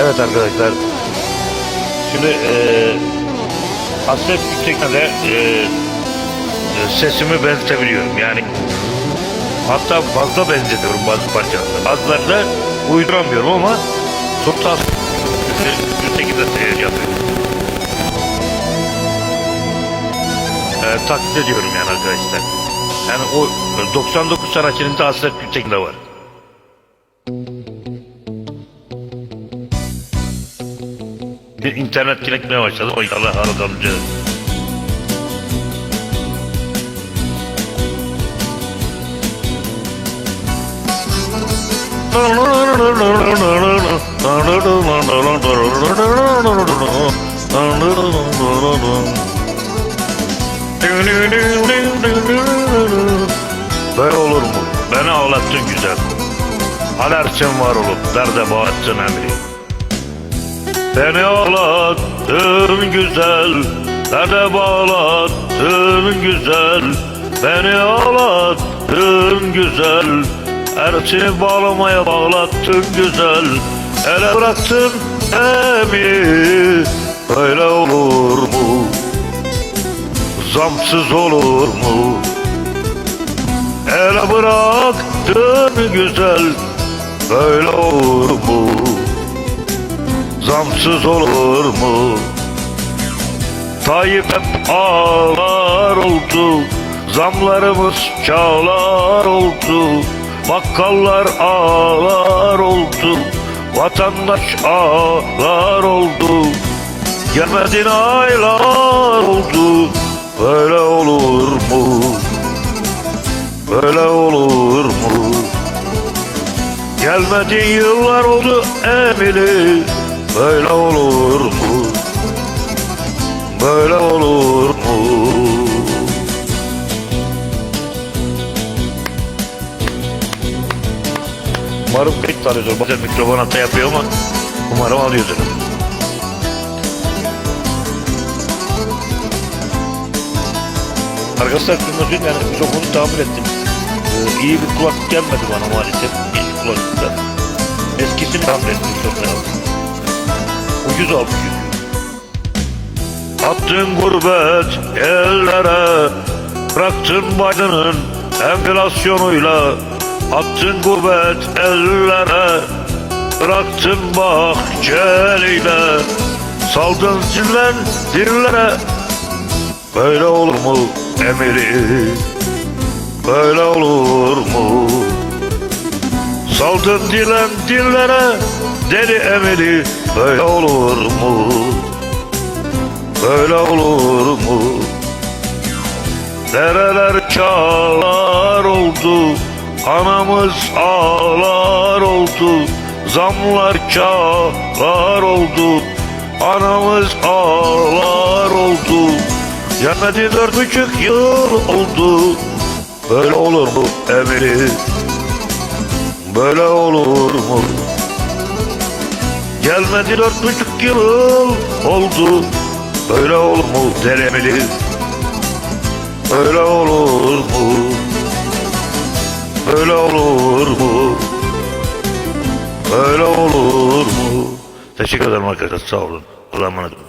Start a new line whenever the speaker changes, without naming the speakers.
Evet arkadaşlar. Şimdi eee hasret yüksekten de eee, e, sesimi benzetebiliyorum. Yani hatta fazla benzetiyorum bazı parçalarda. Bazılarında uyduramıyorum ama çok da yüksek de yapıyorum. Eee taklit ediyorum yani arkadaşlar. Yani o e, 99 sanatçının da hasret yüksekinde var. İnternet gerekmeye başladı. O Allah aradanca. Böyle olur mu? Beni ağlattın güzel. Alersin var olup derde bağıttın emri. Beni ağlattın güzel, derde bağlattın güzel. Beni ağlattın güzel, ersini bağlamaya bağlattın güzel. Ele bıraktın emi, böyle olur mu? Zamsız olur mu? Ele bıraktın güzel, böyle olur mu? Zamsız olur mu? Tayyip hep ağlar oldu, zamlarımız çağlar oldu. Bakkallar ağlar oldu, vatandaş ağlar oldu. Gelmedin aylar oldu, böyle olur mu? Böyle olur mu? Gelmedin yıllar oldu Emily Böyle olur mu? Böyle olur mu? Umarım pek tanıyordur. Bazen mikrofon hata yapıyor ama umarım alıyordur. Arkadaşlar dün yani mikrofonu tamir ettim. Ee, iyi bir kulaklık gelmedi bana maalesef. Bir kulaklıkta. Eskisini tamir ettim çok çünkü. Attın gurbet ellere Bıraktın Biden'ın enflasyonuyla Attın gurbet ellere Bıraktın bahçeliyle Saldın zillen dillere. Böyle olur mu emiri? Böyle olur mu Saldın dilen dillere Deli emiri Böyle olur mu? Böyle olur mu? Dereler çağlar oldu Anamız ağlar oldu Zamlar çağlar oldu Anamız ağlar oldu. Gelmedi dört buçuk yıl oldu Böyle olur mu emiri Böyle olur mu? Gelmedi dört buçuk yıl oldu. Böyle olur mu deremeli Böyle olur mu? Böyle olur mu? Böyle olur mu? Teşekkür ederim arkadaşlar. Sağ olun. Allah'a emanet olun